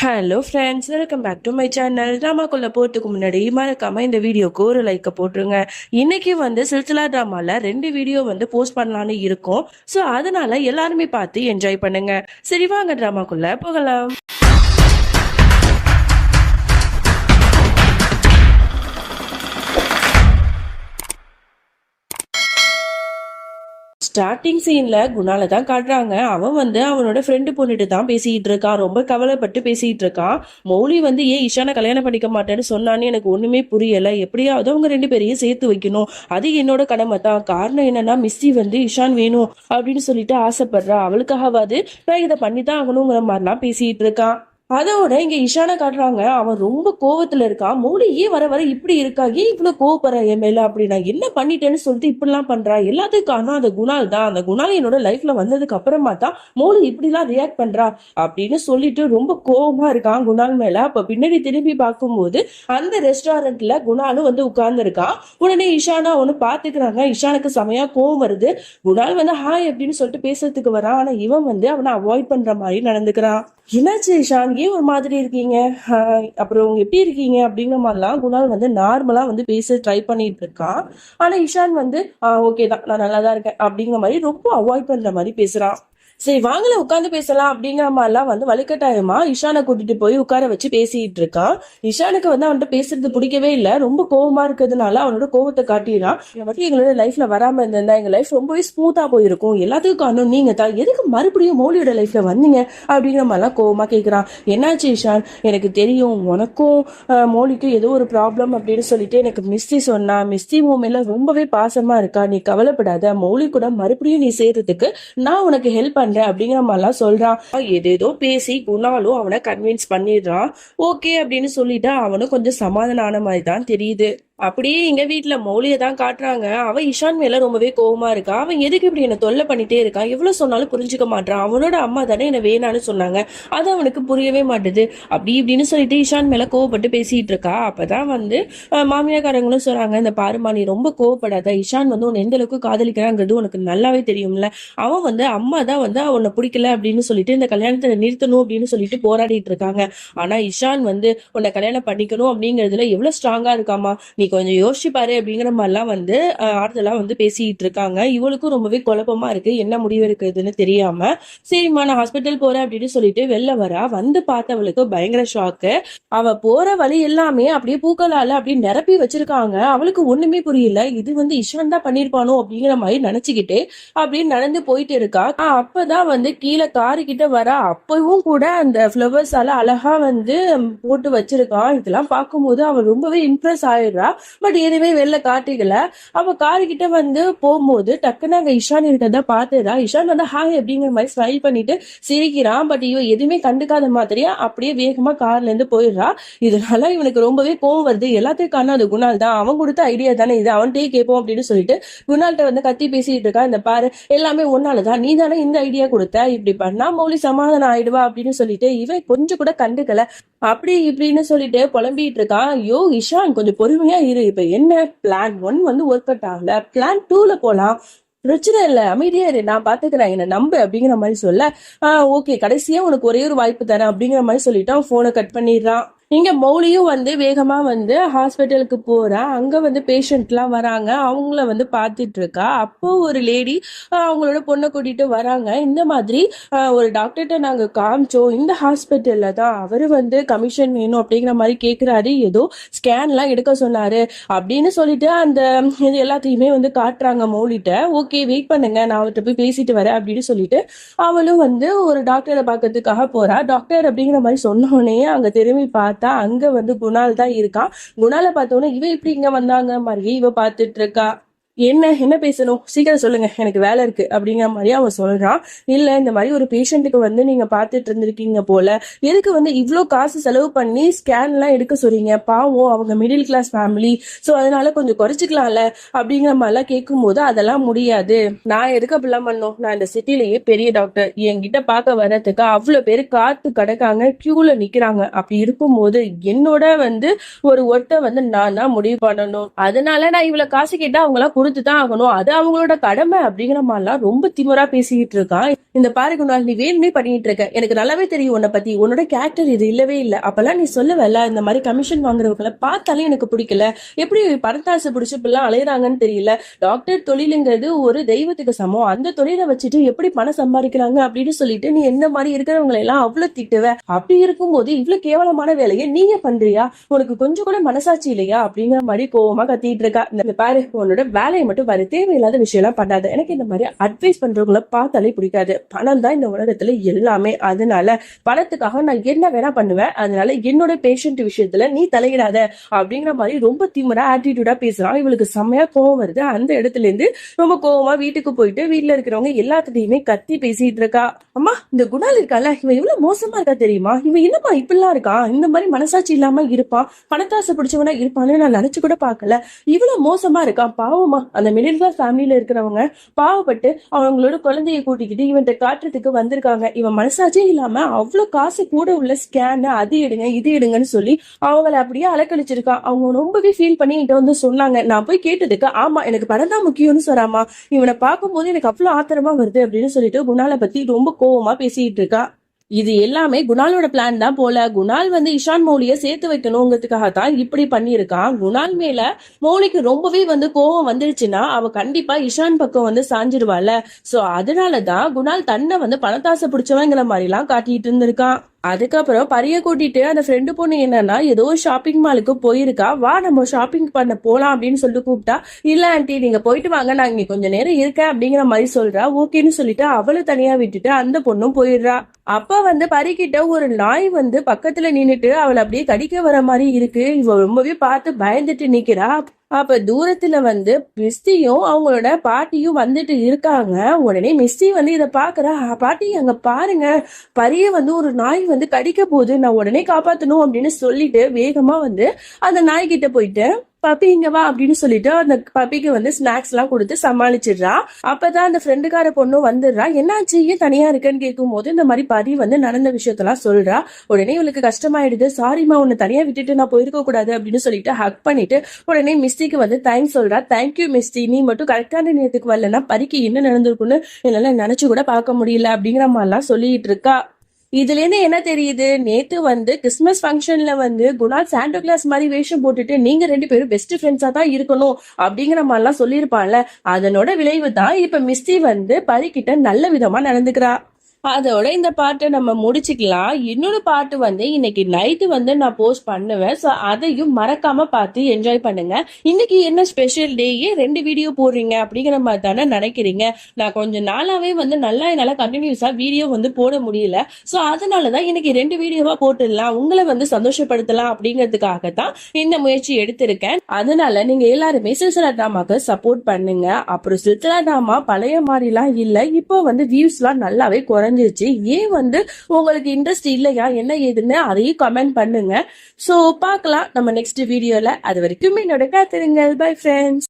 Hello friends welcome back to my channel ட்ராமாக்குள்ளே போகிறதுக்கு முன்னாடி மறக்காம இந்த வீடியோக்கு ஒரு லைக்கை போட்டுருங்க. இன்னைக்கு வந்து சில்சிலா ட்ராமாவில் ரெண்டு வீடியோ வந்து போஸ்ட் பண்ணலான்னு இருக்கோம். ஸோ அதனால எல்லாருமே பார்த்து என்ஜாய் பண்ணுங்க. சரி வாங்க ட்ராமாக்குள்ளே போகலாம். ஸ்டார்டிங் சீன்ல குணால தான் காட்டுறாங்க. அவன் வந்து அவனோட ஃப்ரெண்டு பொண்ணுட்டு தான் பேசிட்டு இருக்கான். ரொம்ப கவலைப்பட்டு பேசிட்டு இருக்கான். மௌலி வந்து ஏன் இஷானை கல்யாணம் பண்ணிக்க மாட்டேன்னு சொன்னான்னு எனக்கு ஒண்ணுமே புரியல. எப்படியாவது அவங்க ரெண்டு பேரையும் சேர்த்து வைக்கணும். அது என்னோட கடமை தான். காரணம் என்னன்னா மிஸ்ஸி வந்து இஷான் வேணும் அப்படின்னு சொல்லிட்டு ஆசைப்படுறா. அவளுக்காகவாது நான் இதை பண்ணி தான் ஆகணுங்கிற மாதிரிலாம் பேசிட்டு இருக்கான். அதோட இங்க இஷானை காட்டுறாங்க. அவன் ரொம்ப கோவத்துல இருக்கான் மௌலி ஏன் வர வர இப்படி இருக்கா? ஏன் இவ்வளவு கோவப்படுற என் மேல அப்படி? நான் என்ன பண்ணிட்டேன்னு சொல்லிட்டு இப்படிலாம் பண்றா? எல்லாத்துக்கும் காரணம் அந்த குணால் தான். அந்த குணால் என்னோட லைஃப்ல வந்ததுக்கு அப்புறமா தான் மௌலி இப்படிலாம் ரியாக்ட் பண்றா அப்படின்னு சொல்லிட்டு ரொம்ப கோவமா இருக்கான் குணால் மேல. அப்ப பின்னாடி திரும்பி பார்க்கும்போது அந்த ரெஸ்டாரண்ட்ல குணாலும் வந்து உட்கார்ந்து இருக்கான் உடனே இஷானா ஒன்னு பாத்துக்கிறாங்க இஷானுக்கு செமையா கோவம் வருது. குணால் வந்து ஹாய் அப்படின்னு சொல்லிட்டு பேசுறதுக்கு வரான். ஆனா இவன் வந்து அவனை அவாய்ட் பண்ற மாதிரி நடந்துக்கிறான். என்னாச்சு இஷான்? ஏன் ஒரு மாதிரி இருக்கீங்க. ஹாய், அப்புறம் எப்படி இருக்கீங்க அப்படிங்கிற மாதிரிலாம் குணால் வந்து நார்மலா வந்து பேச ட்ரை பண்ணிட்டு இருக்கான். ஆனா இஷான் வந்து ஓகே தான் நான் நல்லா தான் இருக்கேன் அப்படிங்கிற மாதிரி ரொம்ப அவாய்ட் பண்ற மாதிரி பேசுறான். சரி வாங்கல உட்காந்து பேசலாம் அப்படிங்கிற மாதிரிலாம் வந்து வலுக்கட்டாயமா இஷானை கூட்டிட்டு போய் உட்கார வச்சு பேசிட்டு இருக்கான். இஷானுக்கு வந்து அவன்கிட்ட பேசுறது பிடிக்கவே இல்லை. ரொம்ப கோவமா இருக்கிறதுனால அவனோட கோவத்தை காட்டிடுறான். இவன் மட்டும் எங்களோட லைஃப்ல வராம இருந்திருந்தா எங்க லைஃப் ரொம்பவே ஸ்மூத்தா போயிருக்கும். எல்லாத்துக்கும் காரணம் நீங்க தான். எதுக்கு மறுபடியும் மௌலியோட லைஃப்ல வந்தீங்க? அப்படிங்கிற மாதிரிலாம் கோவமா கேட்கிறான் என்னாச்சு இஷான்? எனக்கு தெரியும். உனக்கும் மோலிக்கும் மௌலிக்கும் ஏதோ ஒரு ப்ராப்ளம் அப்படின்னு சொல்லிட்டு எனக்கு மிஸ்டி சொன்னா மிஸ்டி உன் மேல ரொம்பவே பாசமா இருக்கா? நீ கவலைப்படாத. மௌலி கூட மறுபடியும் நீ சேர்றதுக்கு நான் உனக்கு ஹெல்ப் பண்றேன் அப்படிங்கிற மாதிரிலாம் சொல்றான். ஏதேதோ பேசி குணாலும் அவனை கன்வின்ஸ் பண்ணிடுறான். ஓகே அப்படின்னு சொல்லிட்டு அவனும் கொஞ்சம் சமாதானம் ஆன மாதிரி தான் தெரியுது. அப்படியே எங்க வீட்டுல மௌலிய தான் காட்டுறாங்க. அவன் இஷான் மேல ரொம்பவே கோவமா இருக்கா. அவன் எதுக்கு இப்படி என்ன தொல்லை பண்ணிட்டே இருக்கான் எவ்வளவு சொன்னாலும் புரிஞ்சுக்க மாட்டான் அவனோட அம்மா தானே என்ன வேணான்னு சொன்னாங்க. அது அவனுக்கு புரியவே மாட்டுது. அப்படி இப்படின்னு சொல்லிட்டு இஷான் மேல கோவப்பட்டு பேசிட்டு இருக்கா. அப்பதான் வந்து மாமியாக்காரங்களும் சொல்றாங்க இந்த பாருமா நீ ரொம்ப கோவப்படாத. இஷான் வந்து உன்னை எந்த அளவுக்கு காதலிக்கிறாங்கிறது உனக்கு நல்லாவே தெரியும்ல. அவன் வந்து அம்மா தான் வந்து அவனை பிடிக்கல அப்படின்னு சொல்லிட்டு இந்த கல்யாணத்தை நிறுத்தணும் அப்படின்னு சொல்லிட்டு போராடிட்டு இருக்காங்க. ஆனா இஷான் வந்து உன்னை கல்யாணம் பண்ணிக்கணும் அப்படிங்கறதுல எவ்வளவு ஸ்ட்ராங்கா இருக்காமா நீ கொஞ்சம் யோசிச்சுப்பாரு அப்படிங்கிற மாதிரிலாம் வந்து அஹ், ஆறுதலா வந்து பேசிட்டு இருக்காங்க. இவளுக்கும் ரொம்பவே குழப்பமா இருக்கு. என்ன முடிவு இருக்குதுன்னு தெரியாம சரிம்மா நான் ஹாஸ்பிட்டல் போறேன் அப்படின்னு சொல்லிட்டு வெளில வரா. வந்து பார்த்தவளுக்கு பயங்கர ஷாக்கு அவ போற வழி எல்லாமே அப்படியே பூக்களால அப்படியே நிரப்பி வச்சிருக்காங்க. அவளுக்கு ஒண்ணுமே புரியல. இது வந்து இஷான் தான் பண்ணிருப்பானோ அப்படிங்கிற மாதிரி நினச்சிக்கிட்டு அப்படியே நடந்து போயிட்டு இருக்கா. அப்போ அப்பதான் வந்து கீழே காரு கிட்ட வரா. அப்பவும் கூட அந்த ஃப்ளவர்ஸால அழகா வந்து போட்டு வச்சிருக்கான் இதெல்லாம் பார்க்கும்போது அவள் ரொம்பவே இம்ப்ரெஸ் ஆயிடுறா. பட் எதுவுமே வெளில காட்டிக்கல. அப்போ காரு கிட்ட வந்து போகும்போது டக்குன்னு அங்க இஷான் இருக்கிறத பாத்துறா இஷான் வந்து ஹாய் அப்படிங்கிற மாதிரி ஸ்மைல் பண்ணிட்டு சிரிக்கிறான். பட் இவன் எதுவுமே கண்டுக்காத மாதிரியே அப்படியே வேகமா கார்ல இருந்து போயிடுறா. இதனால இவனுக்கு ரொம்பவே கோவம் வருது. எல்லாத்துக்கும் காரணம் அது குணால் தான். அவன் கொடுத்த ஐடியா தானே இது. அவன்கிட்டயே கேட்போம் அப்படின்னு சொல்லிட்டு குணால்கிட்ட வந்து கத்தி பேசிட்டு இருக்கா. இந்த பாரு எல்லாமே ஒன்னாலதான் நீ தானே இந்த ஐடியா கொடுத்த. இப்படி பண்ணா மௌலி சமாதானம் ஆயிடுவா அப்படின்னு சொல்லிட்டு இவன் கொஞ்சம் கூட கண்டுக்கல. அப்படி இப்படின்னு சொல்லிட்டு புலம்பிட்டு இருக்கான் ஐயோ இஷான் கொஞ்சம் பொறுமையா இரு இப்போ என்ன? பிளான் ஒன் வந்து ஒர்க் அவுட் ஆகல. பிளான் டூல போலாம். பிரச்சனை இல்லை. அமைதியா இரு. நான் பாத்துக்கிறேன். என்ன நம்பு அப்படிங்கிற மாதிரி சொல்ல ஆஹ் ஓகே கடைசியா உனக்கு ஒரே ஒரு வாய்ப்பு தரேன் அப்படிங்கிற மாதிரி சொல்லிட்டான். ஃபோனை போனை கட் பண்ணிடுறான். இங்க மௌலியும் வந்து வேகமா வந்து ஹாஸ்பிட்டலுக்கு போறா. அங்க வந்து பேஷண்ட்லாம் வராங்க. அவங்கள வந்து பார்த்துட்டு இருக்கா அப்போ ஒரு லேடி அவங்களோட பொண்ணை கூட்டிட்டு வராங்க. இந்த மாதிரி ஒரு டாக்டர்கிட்ட நாங்க காமிச்சோம். இந்த ஹாஸ்பிட்டல்ல தான் அவரு வந்து கமிஷன் வேணும் அப்படிங்கிற மாதிரி கேக்குறாரு. ஏதோ ஸ்கேன்லாம் எடுக்க சொன்னாரு அப்படின்னு சொல்லிட்டு அந்த இது எல்லாத்தையுமே வந்து காட்டுறாங்க மௌலிட்ட. ஓகே வெயிட் பண்ணுங்க. நான் அவர்கிட்ட போய் பேசிட்டு வரேன் அப்படின்னு சொல்லிட்டு அவளும் வந்து ஒரு டாக்டரை பார்க்கறதுக்காக போறா. டாக்டர் அப்படிங்கிற மாதிரி சொன்னோடனே அங்கே அங்க திரும்பி பார்த்து அங்க வந்து குணால் தான் இருக்கான் குணாலை பார்த்தோன்னே இவ இப்படி இங்க வந்தாங்க மாதிரியே இவ பார்த்துட்டு இருக்கா? என்ன என்ன பேசணும்? சீக்கிரம் சொல்லுங்க. எனக்கு வேலை இருக்கு அப்படிங்கிற மாதிரி அவன் சொல்றான். இல்ல இந்த மாதிரி ஒரு பேஷண்ட்டுக்கு வந்து நீங்க பார்த்துட்டு இருந்திருக்கீங்க போல. எதுக்கு வந்து இவ்ளோ காசு செலவு பண்ணி ஸ்கேன் எல்லாம் எடுக்க சொல்றீங்க? பாவம் அவங்க மிடில் கிளாஸ் ஃபேமிலி சோ அதனால கொஞ்சம் குறைச்சிக்கலாம்ல அப்படிங்கிற மாதிரிலாம் கேட்கும்போது அதெல்லாம் முடியாது. நான் எதுக்கு அப்படிலாம் பண்ணோம் நான் இந்த சிட்டிலேயே பெரிய டாக்டர் என்கிட்ட பார்க்க வர்றதுக்கு அவ்வளவு பேர் காத்து கிடக்காங்க கியூல நிக்கிறாங்க. அப்படி இருக்கும்போது என்னோட வந்து ஒரு ஒர்த்தை வந்து நான் தான் முடிவு பண்ணணும். அதனால நான் இவ்வளவு காசு கேட்டா அவங்களாம் எல்லாம் கொடுத்து தான் ஆகணும். அது அவங்களோட கடமை அப்படிங்கிற மாதிரிலாம் ரொம்ப திமுறா பேசிக்கிட்டு இருக்கான். இந்த பாரு குணால் நீ வேணுமே பண்ணிட்டு இருக்க. எனக்கு நல்லாவே தெரியும் உன்னை பத்தி. உன்னோட கேரக்டர் இது இல்லவே இல்லை. அப்பெல்லாம் நீ சொல்லவல்ல இந்த மாதிரி கமிஷன் வாங்குறவங்களை பார்த்தாலே எனக்கு பிடிக்கல. எப்படி பணத்தாசை பிடிச்சி இப்பெல்லாம் அலையிறாங்கன்னு தெரியல. டாக்டர் தொழிலுங்கிறது ஒரு தெய்வத்துக்கு சமம். அந்த தொழிலை வச்சுட்டு எப்படி பணம் சம்பாதிக்கிறாங்க அப்படின்னு சொல்லிட்டு நீ என்ன மாதிரி இருக்கிறவங்களை எல்லாம் அவ்வளவு திட்டுவ? அப்படி இருக்கும்போது இவ்வளவு கேவலமான வேலையை நீங்க பண்றியா? உனக்கு கொஞ்சம் கூட மனசாட்சி இல்லையா? அப்படிங்கிற மாதிரி கோவமா கத்திட்டு இருக்கா. இந்த பாரு உன்னோட வேலையை மட்டும் வர தேவையில்லாத விஷயம் எல்லாம் பண்ணாத. எனக்கு இந்த மாதிரி அட்வைஸ் பண்றவங்களை பார்த்தாலே பிடிக்காது. பணம் தான் இந்த உலகத்துல எல்லாமே. அதனால பணத்துக்காக நான் என்ன வேணா பண்ணுவேன் அதனால என்னோட பேஷண்ட் விஷயத்துல நீ தலையிடாத அப்படிங்கிற மாதிரி ரொம்ப தீவிர ஆட்டிடியூடா பேசுறான். இவளுக்கு செம்மையா கோவம் வருது. அந்த இடத்துல இருந்து ரொம்ப கோவமா வீட்டுக்கு போயிட்டு வீட்டுல இருக்கிறவங்க எல்லாத்துட்டையுமே கத்தி பேசிட்டு இருக்கா. அம்மா இந்த குணால் இருக்கால இவன் இவ்வளவு மோசமா இருக்கா தெரியுமா? இவன் என்னப்பா இப்படிலாம் இருக்கான்? இந்த மாதிரி மனசாட்சி இல்லாம இருப்பான்? பணத்தாசை பிடிச்சவனா இருப்பான்னு நான் நினைச்சு கூட பாக்கல இவ்வளவு மோசமா இருக்கான் பாவமா. அந்த மிடில் கிளாஸ் ஃபேமிலியில இருக்கிறவங்க பாவப்பட்டு அவங்களோட குழந்தைய கூட்டிக்கிட்டு இவன் காட்டுறதுக்கு வந்திருக்காங்க. இவன் மனசாட்சியே இல்லாம அவ்வளவு காசு கூட உள்ள ஸ்கேன் அது எடுங்க இது எடுங்கன்னு சொல்லி அவங்கள அப்படியே அலக்கழிச்சிருக்கான். அவங்க ரொம்பவே ஃபீல் பண்ணி என்கிட்ட வந்து சொன்னாங்க. நான் போய் கேட்டதுக்கு ஆமா எனக்கு படம் தான் முக்கியம்னு சொல்லாமா இவனை பார்க்கும்போது எனக்கு அவ்வளவு ஆத்திரமா வருது அப்படின்னு சொல்லிட்டு குணால பத்தி ரொம்ப கோவமா பேசிட்டு இருக்கா. இது எல்லாமே குணாலோட பிளான் தான் போல. குணால் வந்து இஷான் மௌலிய சேர்த்து வைக்கணுங்கிறதுக்காக தான் இப்படி பண்ணியிருக்கான். குணால் மேல மௌலிக்கு ரொம்பவே வந்து கோவம் வந்துருச்சுன்னா அவ கண்டிப்பா இஷான் பக்கம் வந்து சாஞ்சிருவாள்ல சோ அதனாலதான் குணால் தன்னை வந்து பணத்தாசை பிடிச்சவங்கிற மாதிரி எல்லாம் காட்டிட்டு இருந்திருக்கான். அதுக்கப்புறம் பரிய கூட்டிட்டு அந்த ஃப்ரெண்டு பொண்ணு என்னன்னா ஏதோ ஷாப்பிங் மாலுக்கு போயிருக்கா. வா நம்ம ஷாப்பிங் பண்ண போலாம் அப்படின்னு சொல்லி கூப்பிட்டா இல்ல ஆண்டி நீங்க போயிட்டு வாங்க. நான் இங்க கொஞ்ச நேரம் இருக்கேன் அப்படிங்கிற மாதிரி சொல்றா. ஓகேன்னு சொல்லிட்டு அவளை தனியா விட்டுட்டு அந்த பொண்ணும் போயிடுறா. அப்ப வந்து பறிக்கிட்ட ஒரு நாய் வந்து பக்கத்துல நின்னுட்டு அவளை அப்படியே கடிக்க வர மாதிரி இருக்கு. இவ ரொம்பவே பார்த்து பயந்துட்டு நிக்கிறா. அப்ப தூரத்துல வந்து மிஸ்தியும் அவங்களோட பாட்டியும் வந்துட்டு இருக்காங்க. உடனே மிஸ்தி வந்து இதை பாக்குறா பாட்டி அங்க பாருங்க. பரிய வந்து ஒரு நாய் வந்து கடிக்க போகுது. நான் உடனே காப்பாத்தணும் அப்படின்னு சொல்லிட்டு வேகமா வந்து அந்த நாய்கிட்ட போயிட்டு பப்பி இங்க வா அப்படின்னு சொல்லிட்டு அந்த பப்பிக்கு வந்து ஸ்நாக்ஸ் எல்லாம் கொடுத்து சமாளிச்சிடுறா. அப்பதான் அந்த ஃப்ரெண்டுக்கார பொண்ணும் வந்துடுறா. என்னாச்சு? ஏன் தனியா இருக்குன்னு கேட்கும் போது இந்த மாதிரி பதி வந்து நடந்த விஷயத்தெல்லாம் சொல்றா. உடனே இவளுக்கு கஷ்டமாயிடுது. சாரிம்மா உன்னை தனியா விட்டுட்டு நான் போயிருக்க கூடாது அப்படின்னு சொல்லிட்டு ஹக் பண்ணிட்டு உடனே மிஸ்டிக்கு வந்து தேங்க்ஸ் சொல்றா. தேங்க்யூ மிஸ்டி நீ மட்டும் கரெக்டான நேரத்துக்கு வரலன்னா பரிக்கு என்ன நடந்திருக்குன்னு என்னால நினைச்சு கூட பார்க்க முடியல அப்படிங்கிற மாதிரிலாம் சொல்லிட்டு இருக்கா. இதுல இருந்து என்ன தெரியுது? நேத்து வந்து கிறிஸ்மஸ் ஃபங்க்ஷன்ல வந்து குணால் சாண்டோ கிளாஸ் மாதிரி வேஷம் போட்டுட்டு நீங்க ரெண்டு பேரும் பெஸ்ட் ஃப்ரெண்ட்ஸா தான் இருக்கணும் அப்படிங்கிற மாதிரிலாம் சொல்லியிருப்பான்ல. அதனோட விளைவு தான் இப்ப மிஸ்டி வந்து பரிக்கிட்ட நல்ல விதமா நடந்துக்கிறா. அதோட இந்த பாட்டை நம்ம முடிச்சுக்கலாம். இன்னொரு பாட்டு வந்து இன்னைக்கு நைட்டு வந்து நான் போஸ்ட் பண்ணுவேன். ஸோ அதையும் மறக்காம பார்த்து என்ஜாய் பண்ணுங்க. இன்னைக்கு என்ன ஸ்பெஷல் டேயே ரெண்டு வீடியோ போடுறீங்க? அப்படிங்கிற மாதிரி தானே நினைக்கிறீங்க. நான் கொஞ்சம் நாளாவே வந்து நல்லா என்னால் கண்டினியூஸா வீடியோ வந்து போட முடியல. ஸோ அதனால தான் இன்னைக்கு ரெண்டு வீடியோவா போட்டுடலாம். உங்களை வந்து சந்தோஷப்படுத்தலாம் அப்படிங்கிறதுக்காக தான் இந்த முயற்சி எடுத்திருக்கேன். அதனால நீங்க எல்லாருமே சில்சிலா ட்ராமாக்கு சப்போர்ட் பண்ணுங்க. அப்புறம் சில்சிலா டிராமா பழைய மாதிரிலாம் இல்லை. இப்போ வந்து வியூஸ்லாம் நல்லாவே குறைஞ்சிருச்சு. ஏன் வந்து உங்களுக்கு இன்ட்ரெஸ்ட் இல்லையா? என்ன ஏதுன்னு அதையும் கமெண்ட் பண்ணுங்க. ஸோ பார்க்கலாம் நம்ம நெக்ஸ்ட் வீடியோல அது வரைக்கும் என்னோட காத்திருங்கள். Bye friends